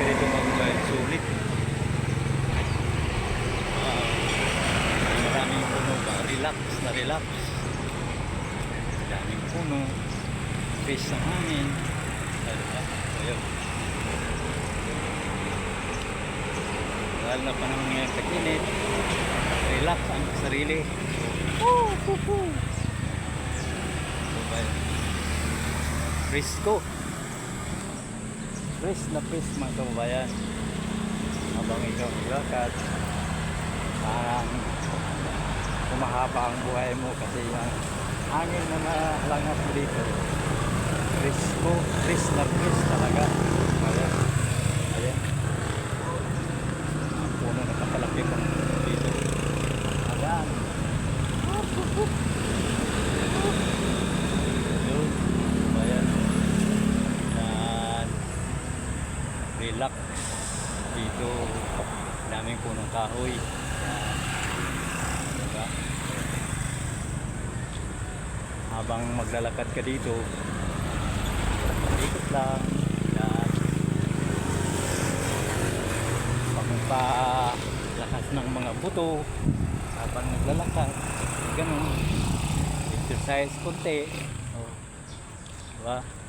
dito mga kabayan, sulit. Ah, maraming puno ba? Relax na relax. Daming puno. Face ng hangin. Ano ba? Ayun. Dahil na panahon ngayon tag-init. Relax ang sarili. Woo! Woo! Woo! Diba? Frisco. Fresh na fresh mga kababayan. Habang ikaw maglakad, parang kumahaba ang buhay mo kasi yung hangin na nalangat mo dito. Frisco, fresh na fresh talaga. Ayan. Ayan. Ang puno na kapalaki pa dito. Ayan. Yun. Ayan. Yan. Relax. Dito. Daming punong kahoy. Diba? Habang maglalakad ka dito, ikot lang. Yan. Pangpalakas ng mga buto habang naglalakad. Ganun. Exercise konti. Oh. Diba?